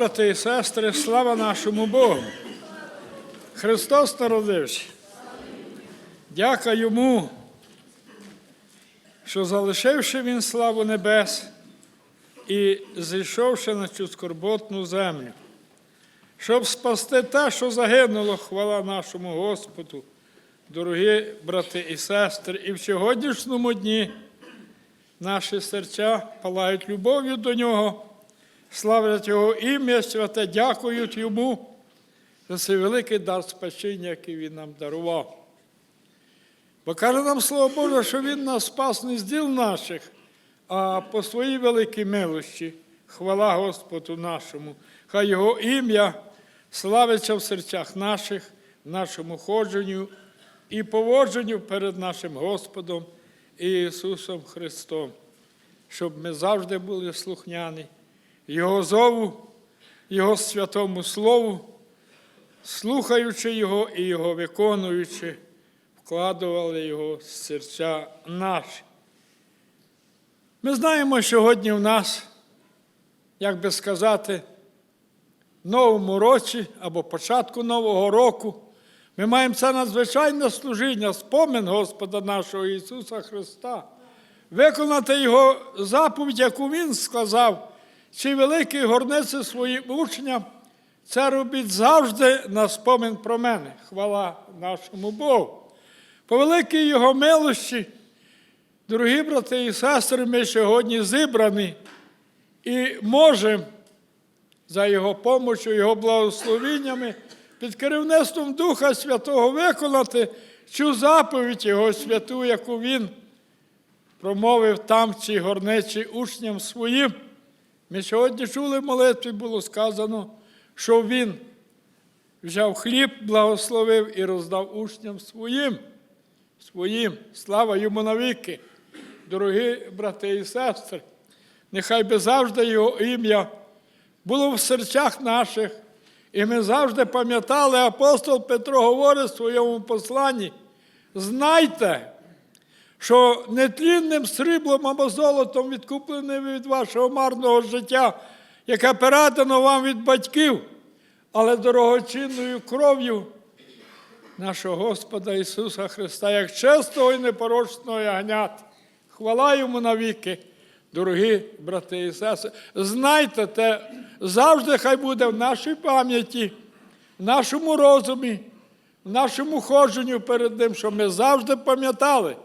брати і сестри, слава нашому Богу. Христос народився. Дяка йому, що залишивши Він славу небес і зійшовши на цю скорботну землю, щоб спасти те, що загинуло, хвала нашому Господу, дорогі брати і сестри, і в сьогоднішньому дні наші серця палають любов'ю до Нього, славлять Його ім'я, святе, дякують Йому за цей великий дар спасіння, який Він нам дарував. Бо каже нам Слово Боже, що Він нас спас не з діл наших, а по своїй великій милості. Хвала Господу нашому. Хай Його ім'я славиться в серцях наших, в нашому ходженню і поводженню перед нашим Господом Ісусом Христом, щоб ми завжди були слухняні Його зову, Його святому Слову, слухаючи Його і Його виконуючи, вкладували Його в серця наші. Ми знаємо, сьогодні в нас, як би сказати, в новому році або початку Нового року ми маємо це надзвичайне служіння, спомин Господа нашого Ісуса Христа, виконати Його заповідь, яку Він сказав, чи великий горниці своїм учням, це робіть завжди на спомин про мене. Хвала нашому Богу. По великій Його милості, дорогі брати і сестри, ми сьогодні зібрані і можемо за Його помочю, Його благословіннями під керівництвом Духа Святого виконати цю заповідь Його святу, яку Він промовив там в цій горничі учням своїм. Ми сьогодні чули в молитві, було сказано, що Він взяв хліб, благословив і роздав учням своїм. Своїм. Слава йому навіки, дорогі брати і сестри. Нехай би завжди Його ім'я було в серцях наших. І ми завжди пам'ятали, апостол Петро говорить в своєму посланні: знайте, що нетлінним сріблом або золотом відкуплений ви від вашого марного життя, яке передано вам від батьків, але дорогоцінною кров'ю нашого Господа Ісуса Христа, як чистого і непорочного ягнят. Хвала йому навіки, дорогі брати і сестри. Знайте те, завжди хай буде в нашій пам'яті, в нашому розумі, в нашому ходженню перед Ним, щоб ми завжди пам'ятали,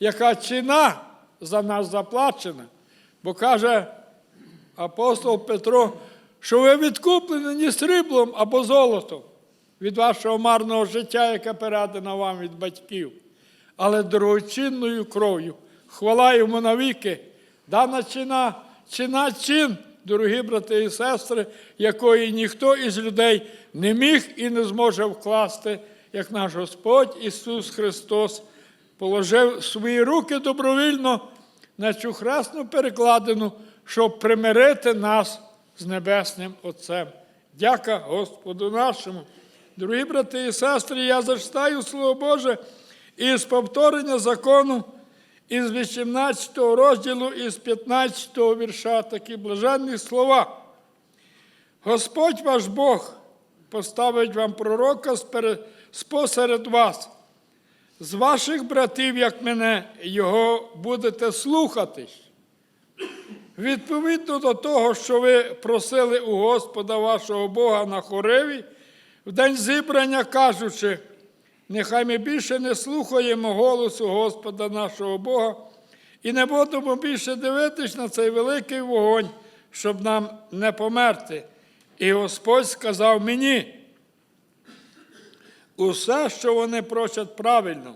яка ціна за нас заплачена. Бо каже апостол Петро, що ви відкуплені не сріблом або золотом від вашого марного життя, яке передано вам від батьків, але дорогоцінною кров'ю. Хвала йому навіки, дана ціна, ціна чин, дорогі брати і сестри, якої ніхто із людей не міг і не зможе вкласти, як наш Господь Ісус Христос положив свої руки добровільно на цю хресну перекладину, щоб примирити нас з Небесним Отцем. Дяка Господу нашому. Дорогі брати і сестри, я зачитаю Слово Боже із повторення закону із 18 розділу, із 15 вірша такі блаженні слова. Господь ваш Бог поставить вам пророка спосеред вас, з ваших братів, як мене, його будете слухатись. Відповідно до того, що ви просили у Господа вашого Бога на хориві, в день зібрання кажучи, нехай ми більше не слухаємо голосу Господа нашого Бога і не будемо більше дивитись на цей великий вогонь, щоб нам не померти. І Господь сказав мені, усе, що вони просять правильно,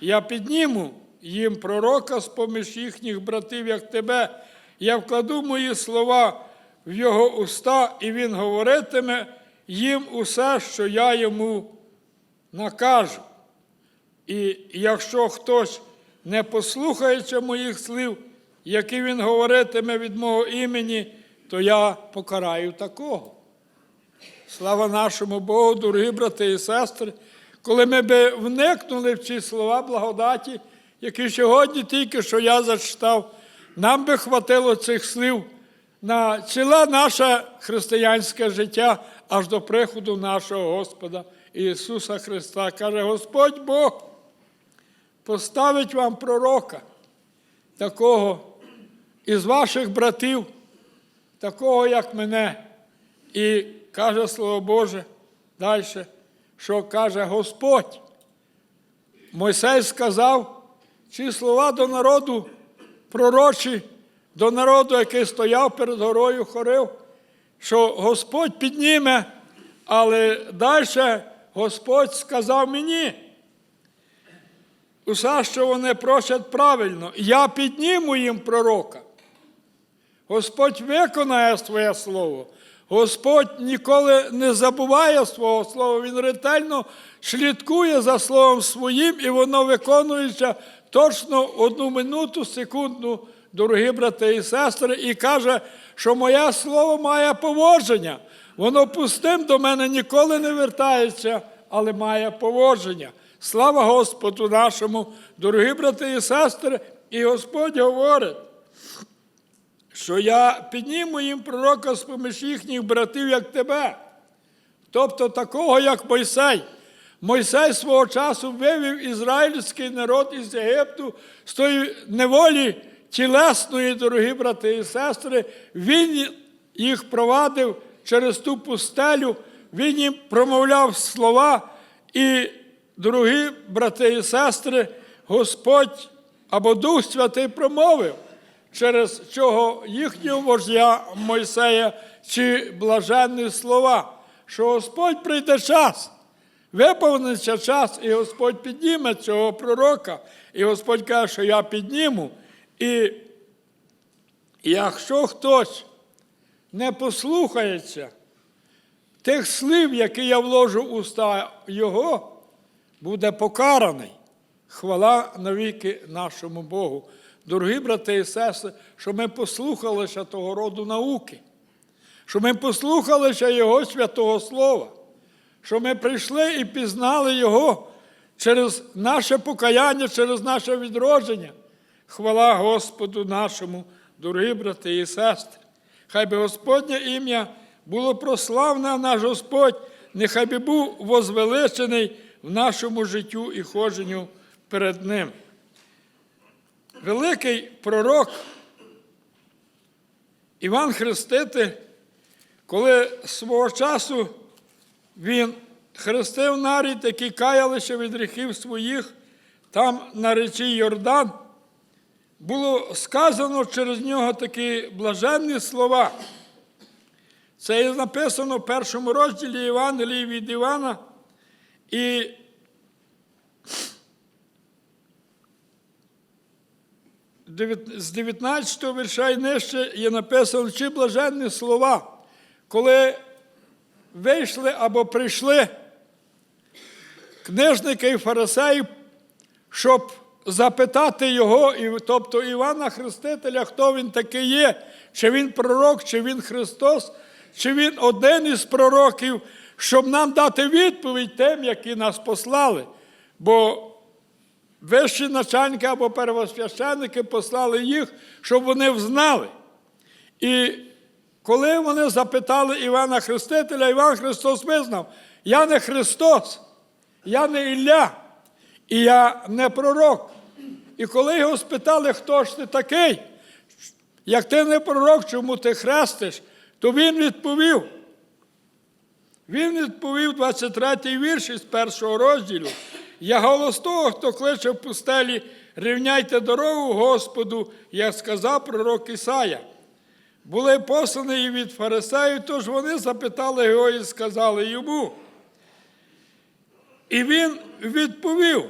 я підніму їм пророка з поміж їхніх братів, як тебе, я вкладу мої слова в його уста, і він говоритиме їм усе, що я йому накажу. І якщо хтось не послухається моїх слів, які він говоритиме від мого імені, то я покараю такого. Слава нашому Богу, дорогі брати і сестри, коли ми би вникнули в ці слова благодаті, які сьогодні тільки що я зачитав, нам би хватило цих слів на ціле наше християнське життя аж до приходу нашого Господа Ісуса Христа. Каже, Господь Бог поставить вам пророка, такого із ваших братів, такого, як мене. І каже Слово Боже далі, що каже Господь. Мойсей сказав ці слова до народу пророчі, до народу, який стояв перед горою хорив, що Господь підніме, але далі Господь сказав мені. Усе, що вони просять правильно, я підніму їм пророка. Господь виконає своє слово. Господь ніколи не забуває свого слова, Він ретельно слідкує за словом своїм, і воно виконується точно одну минуту, секунду, дорогі брати і сестри, і каже, що моє слово має поводження. Воно пустим до мене ніколи не вертається, але має поводження. Слава Господу нашому, дорогі брати і сестри, і Господь говорить що я підніму їм пророка з поміж їхніх братів, як тебе. Тобто такого, як Мойсей. Мойсей свого часу вивів ізраїльський народ із Єгипту з тої неволі тілесної, дорогі брати і сестри. Він їх провадив через ту пустелю, він їм промовляв слова. І, дорогі брати і сестри, Господь або Дух Святий промовив через чого їхнього вождя Мойсея чи блаженні слова, що Господь прийде час, виповниться час, і Господь підніме цього пророка. І Господь каже, що я підніму. І якщо хтось не послухається тих слів, які я вложу в уста Його, буде покараний. Хвала навіки нашому Богу. Дорогі брати і сестри, що ми послухалися того роду науки, що ми послухалися Його святого Слова, що ми прийшли і пізнали Його через наше покаяння, через наше відродження. Хвала Господу нашому, дорогі брати і сестри. Хай би Господнє ім'я було прославне, наш Господь, нехай би був возвеличений в нашому життю і ходженню перед Ним. Великий пророк Іван Хреститель, коли свого часу він хрестив нарід, які каялися від гріхів своїх, там на речі Йордан, було сказано через нього такі блаженні слова. Це написано в першому розділі Євангелії від Івана. І з 19 вірша і нижче є написано чи блаженні слова, коли вийшли або прийшли книжники і фарисеї, щоб запитати його, тобто Івана Хрестителя, хто він такий є, чи він пророк, чи він Христос, чи він один із пророків, щоб нам дати відповідь тим, які нас послали. Бо Вищі начальники або первосвященники послали їх, щоб вони взнали. І коли вони запитали Івана Хрестителя, Іван Христос визнав, я не Христос, я не Ілля, і я не пророк. І коли його спитали, хто ж ти такий, як ти не пророк, чому ти хрестиш, то він відповів. Він відповів 23-й вірш із першого розділу. Я голос того, хто кличе в пустелі, рівняйте дорогу Господу, як сказав пророк Ісая. Були послані від фарисеїв, тож вони запитали його і сказали йому. І він відповів,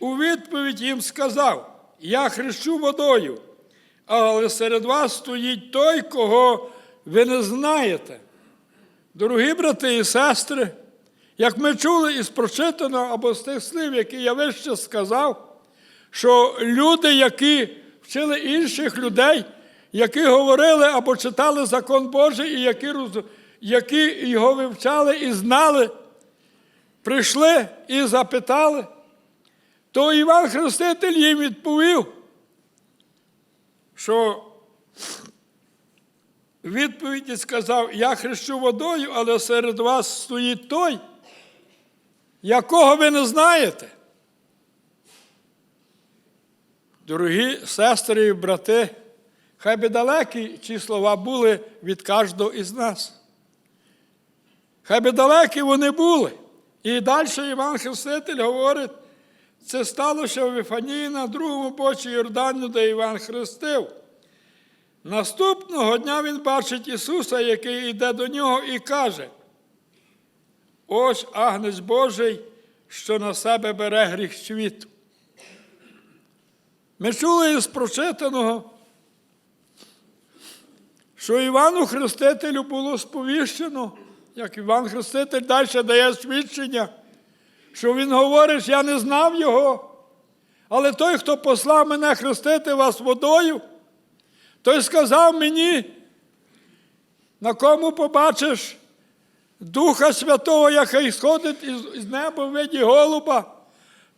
у відповідь їм сказав: Я хрещу водою, але серед вас стоїть той, кого ви не знаєте. Дорогі брати і сестри, як ми чули із прочитаного або з тих слів, які я вище сказав, що люди, які вчили інших людей, які говорили або читали закон Божий, і які які його вивчали і знали, прийшли і запитали, то Іван Хреститель їм відповів, що відповіді сказав: Я хрещу водою, але серед вас стоїть той, якого ви не знаєте. Дорогі сестри і брати, хай би далекі ці слова були від кожного із нас. Хай би далекі вони були. І далі Іван Хреститель говорить, це сталося в Вифанії на другому боці Йордану, де Іван хрестив. Наступного дня він бачить Ісуса, який йде до нього, і каже: Ось агнець Божий, що на себе бере гріх світу. Ми чули із прочитаного, що Івану Хрестителю було сповіщено, як Іван Хреститель далі дає свідчення, що він говорить, я не знав його, але той, хто послав мене хрестити вас водою, той сказав мені, на кому побачиш Духа Святого, який сходить із неба в виді голуба,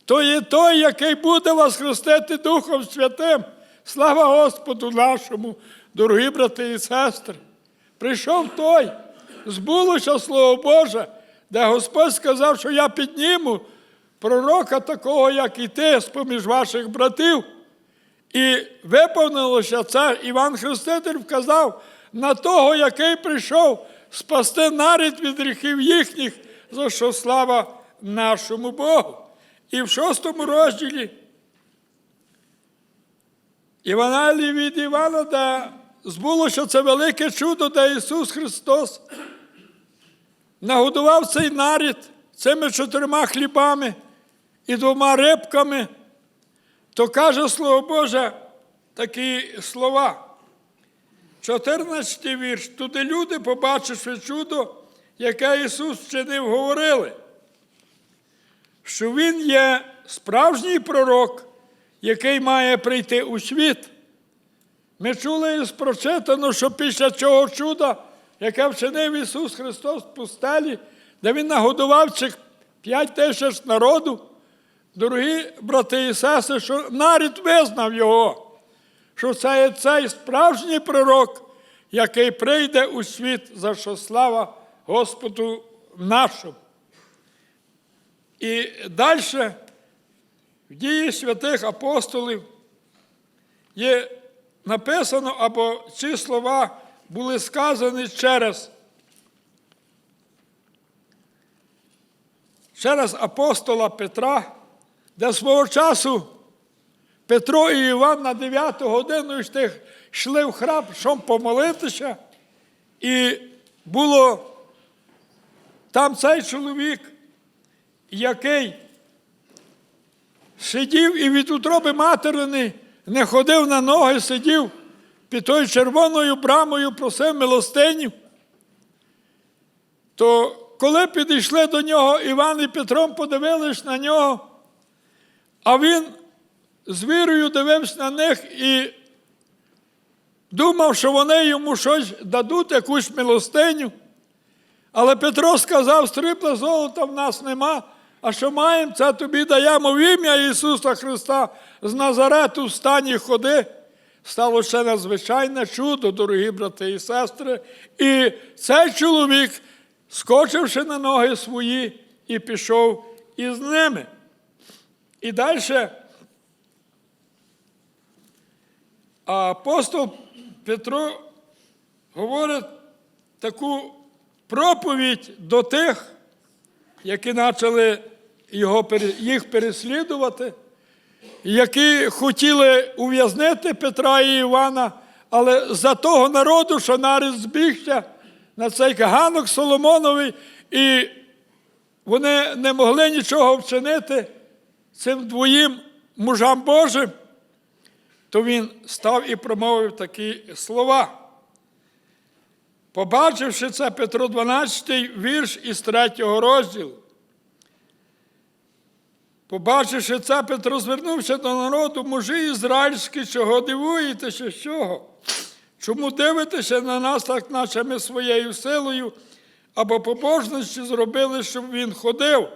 то є той, який буде вас хрестити Духом Святим. Слава Господу нашому, дорогі брати і сестри. Прийшов той, збулося Слово Боже, де Господь сказав, що я підніму пророка такого, як і ти, з-поміж ваших братів. І виповнилося це, Іван Хреститель вказав на того, який прийшов спасти нарід від гріхів їхніх, за що слава нашому Богу. І в шостому розділі Івангелії від Івана, де збулося це велике чудо, де Ісус Христос нагодував цей нарід цими чотирма хлібами і двома рибками, то каже Слово Боже такі слова. 14 вірш. Туди люди, побачивши чудо, яке Ісус вчинив, говорили, що Він є справжній пророк, який має прийти у світ. Ми чули із прочитано, що після цього чуда, яке вчинив Ісус Христос в пустелі, де Він нагодував цих п'ять тисяч народу, дорогі брати і сестри, що нарід визнав Його що це цей справжній пророк, який прийде у світ, за що слава Господу нашому. І далі в дії святих апостолів є написано, або ці слова були сказані через, через апостола Петра, де свого часу. Петро і Іван на 9 годину йшли, в храм, щоб помолитися. І було там цей чоловік, який сидів і від утроби материни не ходив на ноги, сидів під тою червоною брамою, просив милостиню. То коли підійшли до нього, Іван і Петром подивились на нього, а він з вірою дивився на них і думав, що вони йому щось дадуть, якусь милостиню. Але Петро сказав, стрипла золота в нас нема, а що маємо, це тобі даємо в ім'я Ісуса Христа з Назарету в стані ходи. Стало ще надзвичайне чудо, дорогі брати і сестри. І цей чоловік, скочивши на ноги свої, і пішов із ними. І далі А апостол Петро говорить таку проповідь до тих, які почали його, їх переслідувати, які хотіли ув'язнити Петра і Івана, але за того народу, що нарід збігся на цей ганок Соломоновий, і вони не могли нічого вчинити цим двоїм мужам Божим то він став і промовив такі слова. Побачивши це Петро 12 вірш із 3 розділу. Побачивши це, Петро звернувся до народу, мужі ізраїльські, чого дивуєтеся, чого? Чому дивитеся на нас, так наче ми своєю силою або побожності зробили, щоб він ходив?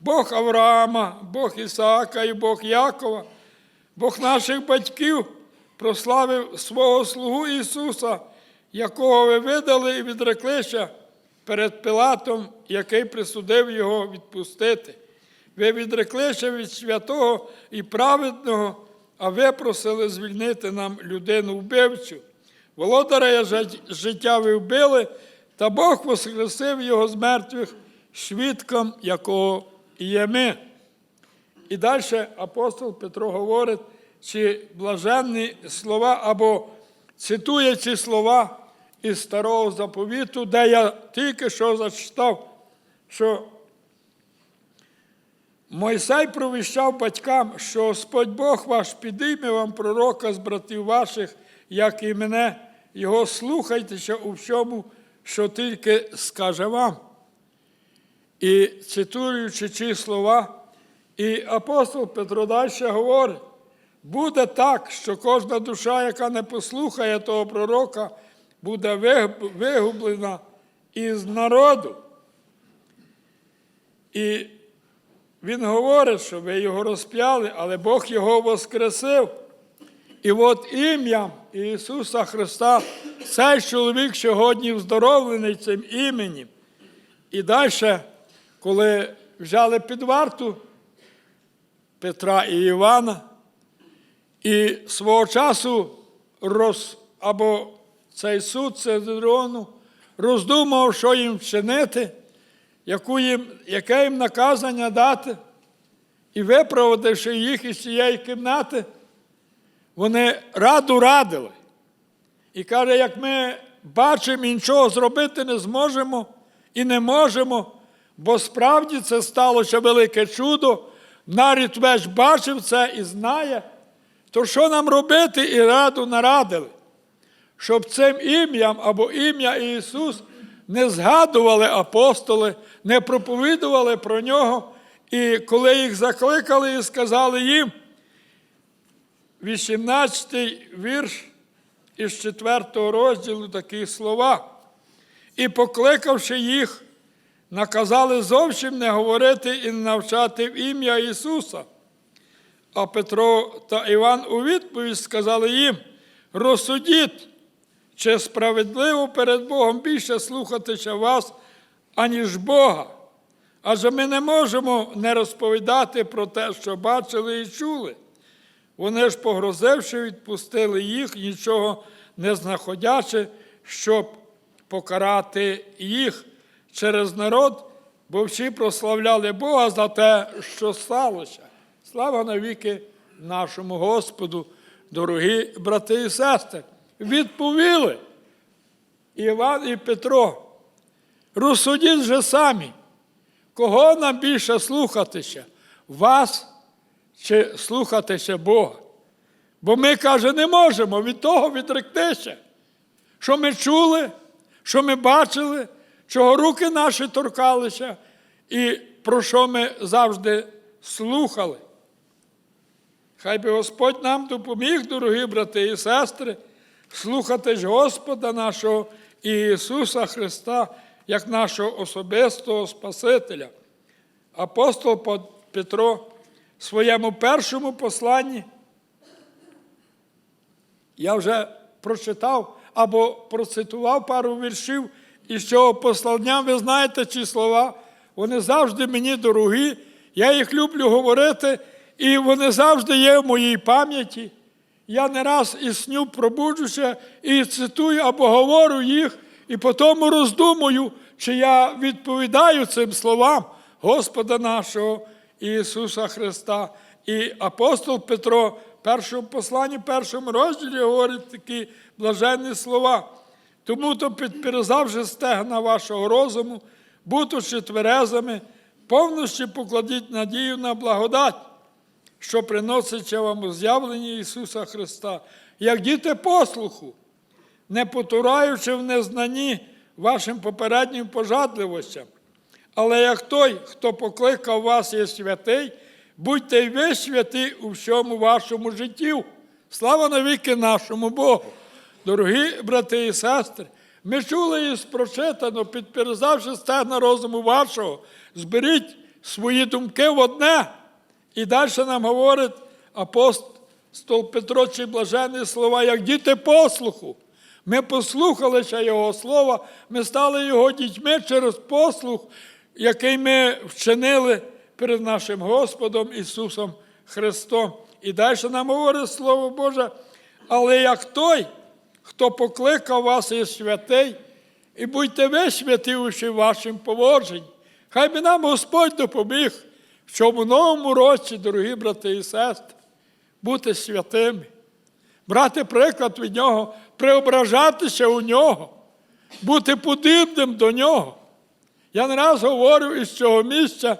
Бог Авраама, Бог Ісаака і Бог Якова. Бог наших батьків прославив свого слугу Ісуса, якого ви видали і відреклися перед Пилатом, який присудив його відпустити. Ви відреклися від святого і праведного, а ви просили звільнити нам людину вбивцю. Володаря жит- життя ви вбили, та Бог воскресив його з мертвих, свідком якого є ми. І далі апостол Петро говорить, чи блаженні слова, або цитує ці слова із старого заповіту, де я тільки що зачитав, що Мойсей провіщав батькам, що Господь Бог ваш підійме вам пророка з братів ваших, як і мене, його слухайтеся у всьому, що тільки скаже вам. І цитуючи ці слова, і апостол Петро далі говорить, буде так, що кожна душа, яка не послухає того пророка, буде вигублена із народу. І він говорить, що ви його розп'яли, але Бог його воскресив. І от ім'ям Ісуса Христа цей чоловік сьогодні вздоровлений цим іменем. І далі, коли взяли під варту Петра і Івана, і свого часу роз, або цей суд Цезарону роздумав, що їм вчинити, яку їм, яке їм наказання дати, і випроводивши їх із цієї кімнати, вони раду радили. І каже, як ми бачимо і нічого зробити не зможемо і не можемо, бо справді це сталося велике чудо, нарід весь бачив це і знає, то що нам робити і раду нарадили, щоб цим ім'ям або ім'я Ісус не згадували апостоли, не проповідували про нього, і коли їх закликали і сказали їм, 18 вірш із 4 розділу такі слова. І, покликавши їх, наказали зовсім не говорити і не навчати в ім'я Ісуса. А Петро та Іван у відповідь сказали їм: розсудіть, чи справедливо перед Богом більше слухатися вас, аніж Бога. Адже ми не можемо не розповідати про те, що бачили і чули. Вони ж, погрозивши, відпустили їх, нічого не знаходячи, щоб покарати їх через народ, бо всі прославляли Бога за те, що сталося. Слава навіки нашому Господу, дорогі брати і сестри. Відповіли Іван і Петро. Розсудіть же самі, кого нам більше слухатися? Вас чи слухатися Бога. Бо ми, каже, не можемо від того відректися, що ми чули, що ми бачили, чого руки наші торкалися, і про що ми завжди слухали. Хай би Господь нам допоміг, дорогі брати і сестри, слухатись Господа нашого Ісуса Христа як нашого особистого Спасителя. Апостол Петро в своєму першому посланні, я вже прочитав або процитував пару віршів із цього послання. Ви знаєте ці слова, вони завжди мені дорогі, я їх люблю говорити, і вони завжди є в моїй пам'яті. Я не раз із сню пробуджуся і цитую або говорю їх, і потім роздумую, чи я відповідаю цим словам Господа нашого Ісуса Христа. І апостол Петро в першому посланні, першому розділі говорить такі блаженні слова. Тому то підперезавши стегна вашого розуму, будучи тверезими, повністю покладіть надію на благодать, що приноситься вам у з'явленні Ісуса Христа, як діти послуху, не потураючи в незнанні вашим попереднім пожадливостям. Але як той, хто покликав вас, є святий, будьте й ви святі у всьому вашому житті. Слава навіки нашому Богу. Дорогі брати і сестри, ми чули із прочитано, підперезавши стегна розуму вашого, зберіть свої думки в одне. І далі нам говорить апостол Петро чи блаженні слова, як діти послуху. Ми послухалися Його Слова, ми стали Його дітьми через послух, який ми вчинили перед нашим Господом Ісусом Христом. І далі нам говорить Слово Боже, але як той, хто покликав вас є святий, і будьте ви святі вашим поводженні. Хай би нам Господь допоміг в цьому новому році, дорогі брати і сестри, бути святими, брати приклад від Нього, преображатися у Нього, бути подібним до Нього. Я не раз говорю із цього місця,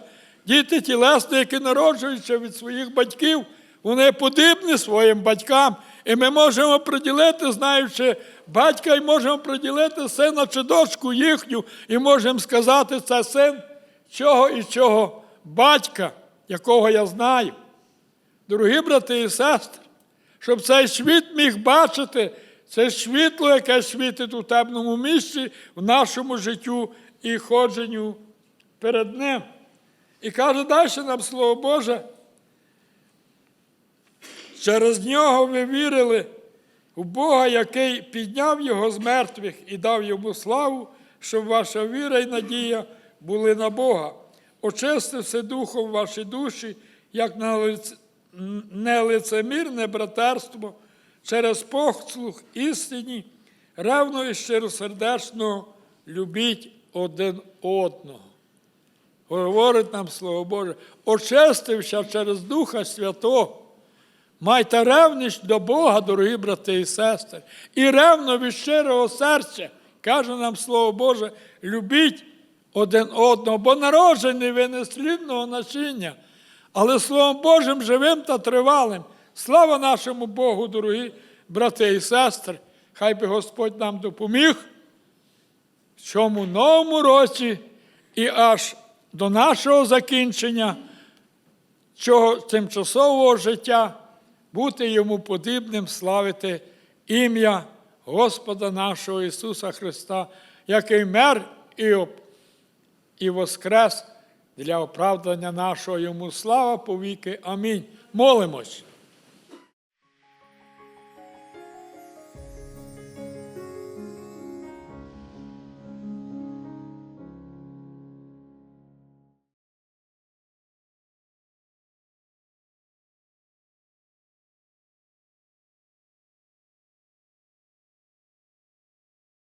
діти тілесні, які народжуються від своїх батьків, вони подібні своїм батькам. І ми можемо приділити, знаючи батька, і можемо приділити сина чи дочку їхню, і можемо сказати, це син чого і чого батька, якого я знаю. Дорогі брати і сестри, щоб цей світ міг бачити, це світло, яке світить у темному місці в нашому життю і ходженню перед Ним. І каже далі нам Слово Боже, через нього ви вірили у Бога, який підняв його з мертвих і дав йому славу, щоб ваша віра і надія були на Бога. Очистився духом ваші душі, як на нелицемірне братерство, через послух істині, ревно і щиросердечно любіть один одного. Говорить нам Слово Боже, очистився через Духа Святого. Майте ревність до Бога, дорогі брати і сестри, і ревно від щирого серця, каже нам Слово Боже, любіть один одного, бо народжений ви не слідного насіння, але Словом Божим живим та тривалим. Слава нашому Богу, дорогі брати і сестри, хай би Господь нам допоміг в цьому новому році і аж до нашого закінчення цього тимчасового життя бути йому подібним, славити ім'я Господа нашого Ісуса Христа, який мер і, воскрес для оправдання нашого йому слава повіки. Амінь. Молимось.